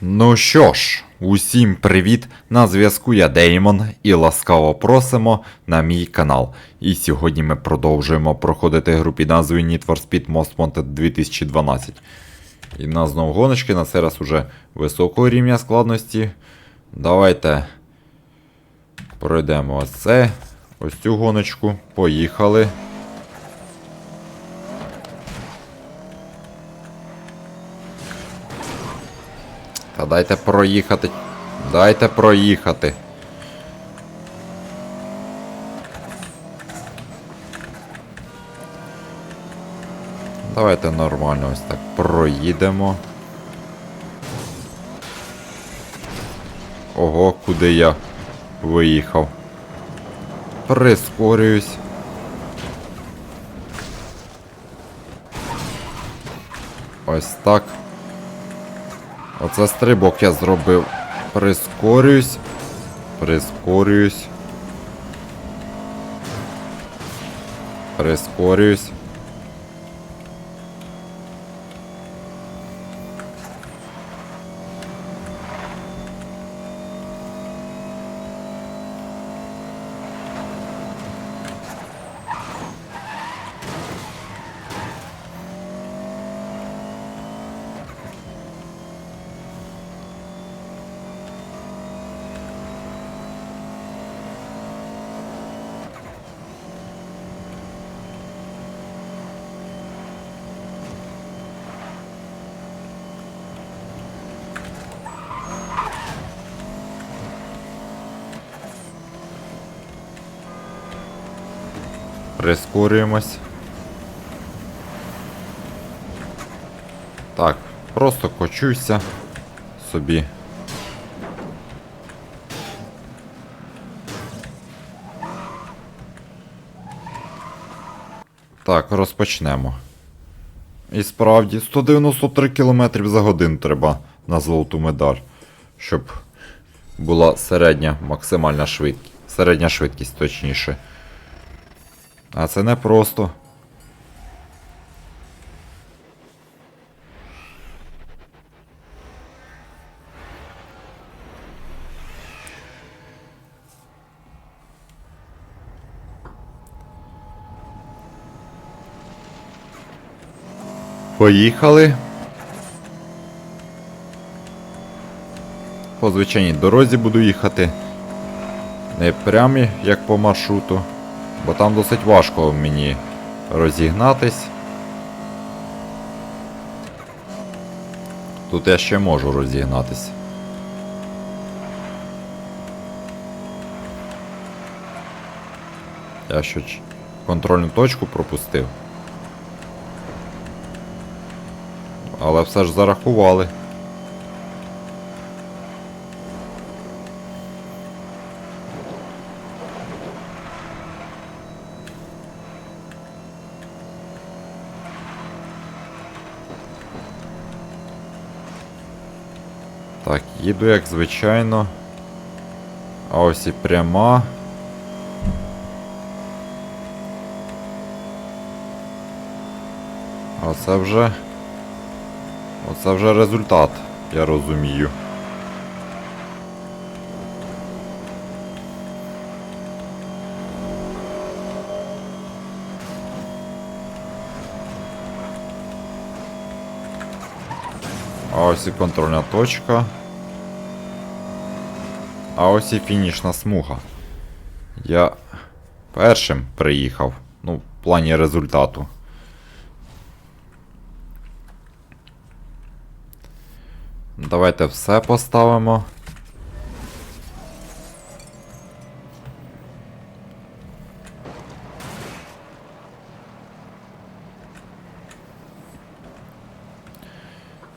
Ну що ж, усім привіт! На зв'язку я Деймон і ласкаво просимо на мій канал. І сьогодні ми продовжуємо проходити гру під назвою Need for Speed Most Wanted 2012. І в нас знову гоночки, на цей раз уже високого рівня складності. Давайте пройдемо ось це, ось цю гоночку. Поїхали. Та дайте проїхати. Дайте проїхати. Давайте нормально ось так проїдемо. Ого, куди я виїхав. Прискорююсь. Ось так. Оце стрибок я зробив. Прискорююсь. Прискорююсь. Прискорююсь. Прискорюємось. Так, просто кочуйся собі. Так, розпочнемо. І справді, 193 км за годину треба на золоту медаль, щоб була середня максимальна швидкість. Середня швидкість, точніше. А це не просто. Поїхали. По звичайній дорозі буду їхати. Не прямі, як по маршруту, бо там досить важко мені розігнатись. Тут я ще можу розігнатись. Я що контрольну точку пропустив. Але все ж зарахували. Так, їду як звичайно. А ось і пряма. Оце вже. Оце вже результат, я розумію. А ось і контрольна точка. А ось і фінішна смуга. Я першим приїхав. Ну, в плані результату. Давайте все поставимо.